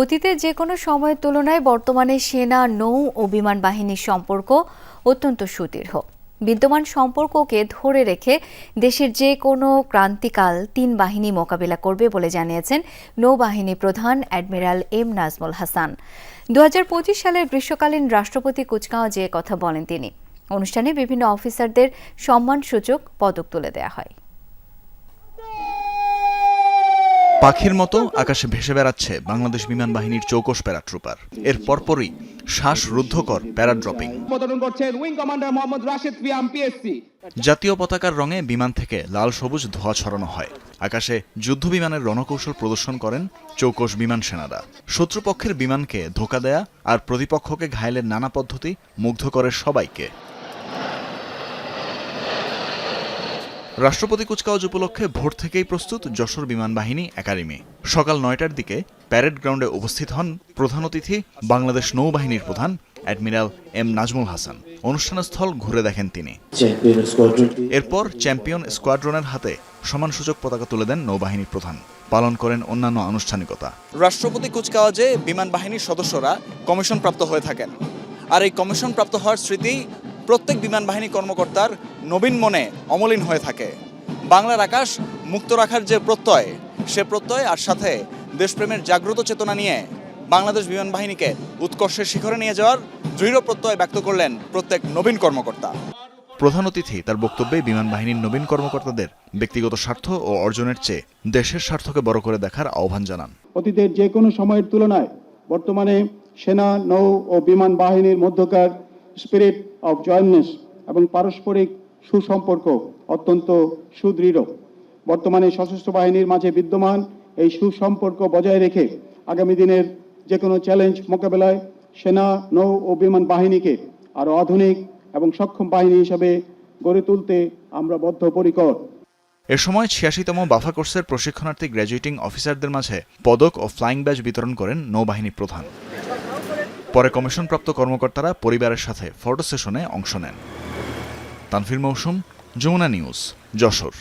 অতীতে যে কোনো সময়ের তুলনায় বর্তমানে সেনা, নৌ ও বিমান বাহিনীর সম্পর্ক অত্যন্ত সুদৃঢ় বিদ্যমান সম্পর্ককে ধরে রেখে দেশের যে কোনো ক্রান্তিকাল তিন বাহিনী মোকাবিলা করবে বলে জানিয়েছেন নৌবাহিনী প্রধান অ্যাডমিরাল এম নাজমুল হাসান। দু হাজার পঁচিশ সালের গ্রীষ্মকালীন রাষ্ট্রপতি কুচকাওয়াজে কথা বলেন তিনি। অনুষ্ঠানে বিভিন্ন অফিসারদের সম্মানসূচক পদক তুলে দেওয়া হয়। পাখির মতো আকাশে ভেসে বেড়াচ্ছে বাংলাদেশ বিমান বাহিনীর চৌকস প্যারাট্রুপার। এর পরপরই প্যারাড্রপিং। রাশেদ ফিয়াম পিএসসি জাতীয় পতাকার রঙে বিমান থেকে লাল সবুজ ধোঁয়া ছড়ানো হয়। আকাশে যুদ্ধ বিমানের রণকৌশল প্রদর্শন করেন চৌকস বিমান সেনারা। শত্রুপক্ষের বিমানকে ধোকা দেয়া আর প্রতিপক্ষকে ঘায়েলের নানা পদ্ধতি মুগ্ধ করে সবাইকে। রাষ্ট্রপতি কুচকাওয়াজ উপলক্ষে ভোর থেকেই প্রস্তুত যশোর বিমান বাহিনী একাডেমি। সকাল নয়টার দিকে প্যারেড গ্রাউন্ডে উপস্থিত হন প্রধান অতিথি বাংলাদেশ নৌবাহিনীর প্রধান অ্যাডমিরাল এম নাজমুল হাসান। অনুষ্ঠানস্থল ঘুরে দেখেন তিনি। এরপর চ্যাম্পিয়ন স্কোয়াড্রনের হাতে সম্মানসূচক পতাকা তুলে দেন নৌবাহিনী প্রধান। পালন করেন অন্যান্য আনুষ্ঠানিকতা। রাষ্ট্রপতি কুচকাওয়াজে বিমান বাহিনীর সদস্যরা কমিশন প্রাপ্ত হয়ে থাকেন। আর এই কমিশন প্রাপ্ত হওয়ার স্মৃতি প্রত্যেক বিমান বাহিনী কর্মকর্তার নবীন মনে অমলিন হয়ে থাকে। বাংলার আকাশ মুক্ত রাখার যে প্রত্যয় সে প্রত্যয় আর সাথে দেশপ্রেমের জাগ্রত চেতনা নিয়ে বাংলাদেশ বিমান বাহিনীকে উৎকর্ষের শিখরে নিয়ে যাওয়ার দৃঢ় প্রত্যয় ব্যক্ত করলেন প্রত্যেক নবীন কর্মকর্তা। প্রধান অতিথি তার বক্তব্যে বিমান বাহিনীর নবীন কর্মকর্তাদের ব্যক্তিগত স্বার্থ ও অর্জনের চেয়ে দেশের স্বার্থকে বড় করে দেখার আহ্বান জানান। অতীতের যে কোনো সময়ের তুলনায় বর্তমানে সেনা নৌ ও বিমান বাহিনীর মধ্যকার স্পিরিট অফ জয়েন্টনেস এবং পারস্পরিক সুসম্পর্ক অত্যন্ত সুদৃঢ়। বর্তমানে সশস্ত্র বাহিনীর মাঝে বিদ্যমান এই সুসম্পর্ক বজায় রেখে আগামী দিনের যে কোনো চ্যালেঞ্জ মোকাবেলায় সেনা, নৌ ও বিমান বাহিনীকে আরও আধুনিক এবং সক্ষম বাহিনী হিসাবে গড়ে তুলতে আমরা বদ্ধপরিকর। এ সময় ছিয়াশিতম বাফা কোর্সের প্রশিক্ষণার্থী গ্র্যাজুয়েটিং অফিসারদের মাঝে পদক ও ফ্লাইং ব্যাচ বিতরণ করেন নৌবাহিনী প্রধান। পরে কমিশনপ্রাপ্ত কর্মকর্তারা পরিবারের সাথে ফটো সেশনে অংশ নেন। তানফির মৌসুম যমুনা নিউজ যশোর।